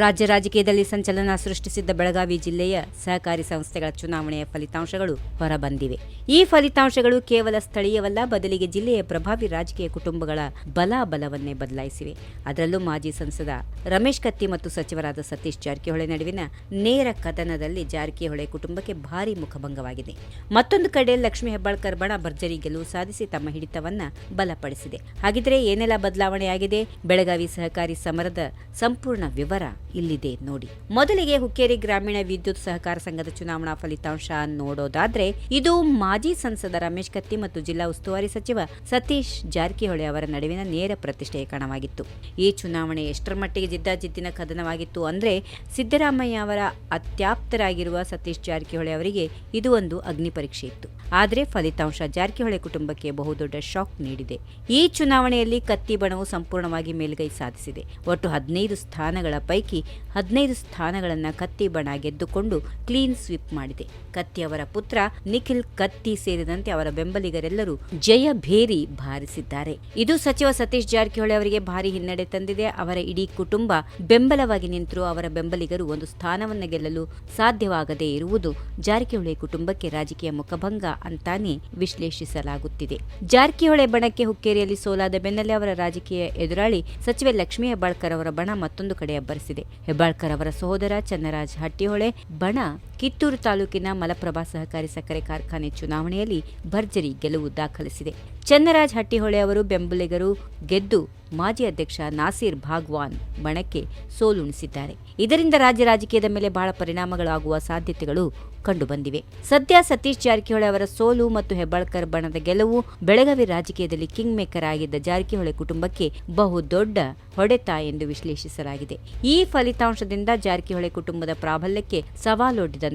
ರಾಜ್ಯ ರಾಜಕೀಯದಲ್ಲಿ ಸಂಚಲನ ಸೃಷ್ಟಿಸಿದ್ದ ಬೆಳಗಾವಿ ಜಿಲ್ಲೆಯ ಸಹಕಾರಿ ಸಂಸ್ಥೆಗಳ ಚುನಾವಣೆಯ ಫಲಿತಾಂಶಗಳು ಹೊರಬಂದಿವೆ. ಈ ಫಲಿತಾಂಶಗಳು ಕೇವಲ ಸ್ಥಳೀಯವಲ್ಲ, ಬದಲಿಗೆ ಜಿಲ್ಲೆಯ ಪ್ರಭಾವಿ ರಾಜಕೀಯ ಕುಟುಂಬಗಳ ಬಲಾಬಲವನ್ನೇ ಬದಲಾಯಿಸಿವೆ. ಅದರಲ್ಲೂ ಮಾಜಿ ಸಂಸದ ರಮೇಶ್ ಕತ್ತಿ ಮತ್ತು ಸಚಿವರಾದ ಸತೀಶ್ ಜಾರಕಿಹೊಳಿ ನಡುವಿನ ನೇರ ಕದನದಲ್ಲಿ ಜಾರಕಿಹೊಳಿ ಕುಟುಂಬಕ್ಕೆ ಭಾರಿ ಮುಖಭಂಗವಾಗಿದೆ. ಮತ್ತೊಂದು ಕಡೆ ಲಕ್ಷ್ಮೀ ಹೆಬ್ಬಾಳ್ಕರ್ ಬಣ ಭರ್ಜರಿ ಗೆಲುವು ಸಾಧಿಸಿ ತಮ್ಮ ಹಿಡಿತವನ್ನ ಬಲಪಡಿಸಿದೆ. ಹಾಗಿದ್ರೆ ಏನೆಲ್ಲ ಬದಲಾವಣೆಯಾಗಿದೆ? ಬೆಳಗಾವಿ ಸಹಕಾರಿ ಸಮರದ ಸಂಪೂರ್ಣ ವಿವರ ಇಲ್ಲಿದೆ, ನೋಡಿ. ಮೊದಲಿಗೆ ಹುಕ್ಕೇರಿ ಗ್ರಾಮೀಣ ವಿದ್ಯುತ್ ಸಹಕಾರ ಸಂಘದ ಚುನಾವಣಾ ಫಲಿತಾಂಶ ನೋಡೋದಾದ್ರೆ, ಇದು ಮಾಜಿ ಸಂಸದ ರಮೇಶ್ ಕತ್ತಿ ಮತ್ತು ಜಿಲ್ಲಾ ಉಸ್ತುವಾರಿ ಸಚಿವ ಸತೀಶ್ ಜಾರಕಿಹೊಳಿ ಅವರ ನಡುವಿನ ನೇರ ಪ್ರತಿಷ್ಠೆಯ ಕಣವಾಗಿತ್ತು. ಈ ಚುನಾವಣೆ ಎಷ್ಟರ ಮಟ್ಟಿಗೆ ಜಿದ್ದಾಜಿದ್ದಿನ ಕದನವಾಗಿತ್ತು ಅಂದ್ರೆ, ಸಿದ್ದರಾಮಯ್ಯ ಅವರ ಅತ್ಯಾಪ್ತರಾಗಿರುವ ಸತೀಶ್ ಜಾರಕಿಹೊಳಿ ಅವರಿಗೆ ಇದು ಒಂದು ಅಗ್ನಿ ಪರೀಕ್ಷೆ ಇತ್ತು. ಆದರೆ ಫಲಿತಾಂಶ ಜಾರಕಿಹೊಳಿ ಕುಟುಂಬಕ್ಕೆ ಬಹುದೊಡ್ಡ ಶಾಕ್ ನೀಡಿದೆ. ಈ ಚುನಾವಣೆಯಲ್ಲಿ ಕತ್ತಿ ಬಣವು ಸಂಪೂರ್ಣವಾಗಿ ಮೇಲುಗೈ ಸಾಧಿಸಿದೆ. ಒಟ್ಟು ಹದಿನೈದು ಸ್ಥಾನಗಳ ಪೈಕಿ ಹದಿನೈದು ಸ್ಥಾನಗಳನ್ನು ಕತ್ತಿ ಬಣ ಗೆದ್ದುಕೊಂಡು ಕ್ಲೀನ್ ಸ್ವೀಪ್ ಮಾಡಿದೆ. ಕತ್ತಿ ಅವರ ಪುತ್ರ ನಿಖಿಲ್ ಕತ್ತಿ ಸೇರಿದಂತೆ ಅವರ ಬೆಂಬಲಿಗರೆಲ್ಲರೂ ಜಯ ಭೇರಿ ಭಾರಿಸಿದ್ದಾರೆ. ಇದು ಸಚಿವ ಸತೀಶ್ ಜಾರಕಿಹೊಳಿ ಅವರಿಗೆ ಭಾರಿ ಹಿನ್ನಡೆ ತಂದಿದೆ. ಅವರ ಇಡೀ ಕುಟುಂಬ ಬೆಂಬಲವಾಗಿ ನಿಂತರು ಅವರ ಬೆಂಬಲಿಗರು ಒಂದು ಸ್ಥಾನವನ್ನು ಗೆಲ್ಲಲು ಸಾಧ್ಯವಾಗದೇ ಇರುವುದು ಜಾರಕಿಹೊಳಿ ಕುಟುಂಬಕ್ಕೆ ರಾಜಕೀಯ ಮುಖಭಂಗ ಅಂತಾನೆ ವಿಶ್ಲೇಷಿಸಲಾಗುತ್ತಿದೆ. ಜಾರಕಿಹೊಳಿ ಬಣಕ್ಕೆ ಹುಕ್ಕೇರಿಯಲ್ಲಿ ಸೋಲಾದ ಬೆನ್ನಲ್ಲೇ ಅವರ ರಾಜಕೀಯ ಎದುರಾಳಿ ಸಚಿವೆ ಲಕ್ಷ್ಮೀ ಹೆಬ್ಬಾಳ್ಕರ್ ಅವರ ಬಣ ಮತ್ತೊಂದು ಕಡೆ ಅಬ್ಬರಿಸಿದೆ. ಹೆಬ್ಬಾಳ್ಕರ್ ಅವರ ಸಹೋದರ ಚನ್ನರಾಜ್ ಹಟ್ಟಿಹೊಳೆ ಬಣ ಕಿತ್ತೂರು ತಾಲೂಕಿನ ಮಲಪ್ರಭಾ ಸಹಕಾರಿ ಸಕ್ಕರೆ ಕಾರ್ಖಾನೆ ಚುನಾವಣೆಯಲ್ಲಿ ಭರ್ಜರಿ ಗೆಲುವು ದಾಖಲಿಸಿದೆ. ಚನ್ನರಾಜ್ ಹಟ್ಟಿಹೊಳೆ ಅವರು ಬೆಂಬಲಿಗರು ಗೆದ್ದು ಮಾಜಿ ಅಧ್ಯಕ್ಷ ನಾಸೀರ್ ಭಾಗ್ವಾನ್ ಬಣಕ್ಕೆ ಸೋಲುಣಿಸಿದ್ದಾರೆ. ಇದರಿಂದ ರಾಜ್ಯ ರಾಜಕೀಯದ ಮೇಲೆ ಬಹಳ ಪರಿಣಾಮಗಳಾಗುವ ಸಾಧ್ಯತೆಗಳು ಕಂಡುಬಂದಿವೆ. ಸದ್ಯ ಸತೀಶ್ ಜಾರಕಿಹೊಳಿ ಅವರ ಸೋಲು ಮತ್ತು ಹೆಬ್ಬಾಳ್ಕರ್ ಬಣದ ಗೆಲುವು ಬೆಳಗಾವಿ ರಾಜಕೀಯದಲ್ಲಿ ಕಿಂಗ್ ಮೇಕರ್ ಆಗಿದ್ದ ಜಾರಕಿಹೊಳಿ ಕುಟುಂಬಕ್ಕೆ ಬಹುದೊಡ್ಡ ಹೊಡೆತ ಎಂದು ವಿಶ್ಲೇಷಿಸಲಾಗಿದೆ. ಈ ಫಲಿತಾಂಶದಿಂದ ಜಾರಕಿಹೊಳಿ ಕುಟುಂಬದ ಪ್ರಾಬಲ್ಯಕ್ಕೆ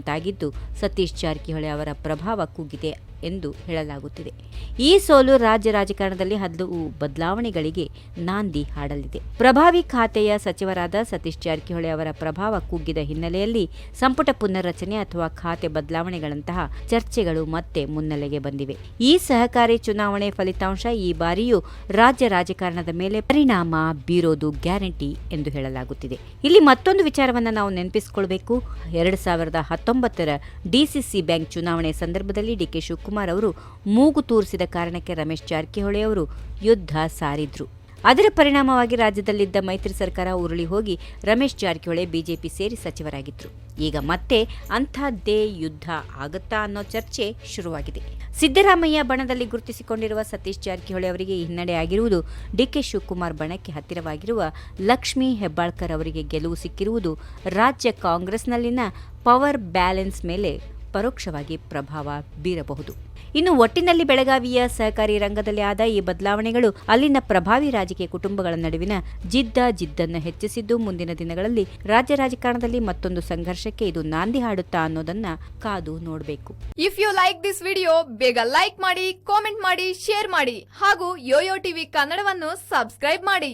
ಸವಾಲೊಡ್ಡಿದಂತಾಗಿದ್ದು ಸತೀಶ್ ಜಾರಕಿಹೊಳಿ ಅವರ ಪ್ರಭಾವ ಕುಗ್ಗಿದೆ ಎಂದು ಹೇಳಲಾಗುತ್ತಿದೆ. ಈ ಸೋಲು ರಾಜ್ಯ ರಾಜಕಾರಣದಲ್ಲಿ ಹಲವು ಬದಲಾವಣೆಗಳಿಗೆ ನಾಂದಿ ಹಾಡಲಿದೆ. ಪ್ರಭಾವಿ ಖಾತೆಯ ಸಚಿವರಾದ ಸತೀಶ್ ಜಾರಕಿಹೊಳಿ ಅವರ ಪ್ರಭಾವ ಕುಗ್ಗಿದ ಹಿನ್ನೆಲೆಯಲ್ಲಿ ಸಂಪುಟ ಪುನರ್ರಚನೆ ಅಥವಾ ಖಾತೆ ಬದಲಾವಣೆಗಳಂತಹ ಚರ್ಚೆಗಳು ಮತ್ತೆ ಮುನ್ನೆಲೆಗೆ ಬಂದಿವೆ. ಈ ಸಹಕಾರಿ ಚುನಾವಣೆ ಫಲಿತಾಂಶ ಈ ಬಾರಿಯೂ ರಾಜ್ಯ ರಾಜಕಾರಣದ ಮೇಲೆ ಪರಿಣಾಮ ಬೀರೋದು ಗ್ಯಾರಂಟಿ ಎಂದು ಹೇಳಲಾಗುತ್ತಿದೆ. ಇಲ್ಲಿ ಮತ್ತೊಂದು ವಿಚಾರವನ್ನು ನಾವು ನೆನಪಿಸಿಕೊಳ್ಬೇಕು. ಎರಡು ಸಾವಿರದ ಹತ್ತೊಂಬತ್ತರ ಡಿಸಿಸಿ ಬ್ಯಾಂಕ್ ಚುನಾವಣೆ ಸಂದರ್ಭದಲ್ಲಿ ಡಿಕೆ ಶಿವಕುಮಾರ್ ಅವರು ಮೂಗು ತೂರಿಸಿದ ಕಾರಣಕ್ಕೆ ರಮೇಶ್ ಜಾರಕಿಹೊಳಿ ಅವರು ಯುದ್ಧ ಸಾರಿದ್ರು. ಅದರ ಪರಿಣಾಮವಾಗಿ ರಾಜ್ಯದಲ್ಲಿದ್ದ ಮೈತ್ರಿ ಸರ್ಕಾರ ಉರುಳಿ ಹೋಗಿ ರಮೇಶ್ ಜಾರಕಿಹೊಳಿ ಬಿಜೆಪಿ ಸೇರಿ ಸಚಿವರಾಗಿದ್ರು. ಈಗ ಮತ್ತೆ ಅಂಥದ್ದೇ ಯುದ್ಧ ಆಗುತ್ತಾ ಅನ್ನೋ ಚರ್ಚೆ ಶುರುವಾಗಿದೆ. ಸಿದ್ದರಾಮಯ್ಯ ಬಣದಲ್ಲಿ ಗುರುತಿಸಿಕೊಂಡಿರುವ ಸತೀಶ್ ಜಾರಕಿಹೊಳಿ ಅವರಿಗೆ ಹಿನ್ನಡೆ ಆಗಿರುವುದು ಡಿಕೆ ಶಿವಕುಮಾರ್ ಬಣಕ್ಕೆ ಹತ್ತಿರವಾಗಿರುವ ಲಕ್ಷ್ಮೀ ಹೆಬ್ಬಾಳ್ಕರ್ ಅವರಿಗೆ ಗೆಲುವು ಸಿಕ್ಕಿರುವುದು ರಾಜ್ಯ ಕಾಂಗ್ರೆಸ್ನಲ್ಲಿನ ಪವರ್ ಬ್ಯಾಲೆನ್ಸ್ ಮೇಲೆ ಪರೋಕ್ಷವಾಗಿ ಪ್ರಭಾವ ಬೀರಬಹುದು. ಇನ್ನು ಒಟ್ಟಿನಲ್ಲಿ ಬೆಳಗಾವಿಯ ಸಹಕಾರಿ ರಂಗದಲ್ಲಿ ಆದ ಈ ಬದಲಾವಣೆಗಳು ಅಲ್ಲಿನ ಪ್ರಭಾವಿ ರಾಜಕೀಯ ಕುಟುಂಬಗಳ ನಡುವಿನ ಜಿದ್ದ ಜಿದ್ದನ್ನು ಹೆಚ್ಚಿಸಿದ್ದು ಮುಂದಿನ ದಿನಗಳಲ್ಲಿ ರಾಜ್ಯ ರಾಜಕಾರಣದಲ್ಲಿ ಮತ್ತೊಂದು ಸಂಘರ್ಷಕ್ಕೆ ಇದು ನಾಂದಿ ಹಾಡುತ್ತಾ ಅನ್ನೋದನ್ನ ಕಾದು ನೋಡಬೇಕು. If you like this video ಬೇಗ ಲೈಕ್ ಮಾಡಿ ಕಾಮೆಂಟ್ ಮಾಡಿ ಶೇರ್ ಮಾಡಿ ಹಾಗೂ ಯೋಯೋ ಟಿವಿ ಕನ್ನಡವನ್ನು ಸಬ್ಸ್ಕ್ರೈಬ್ ಮಾಡಿ.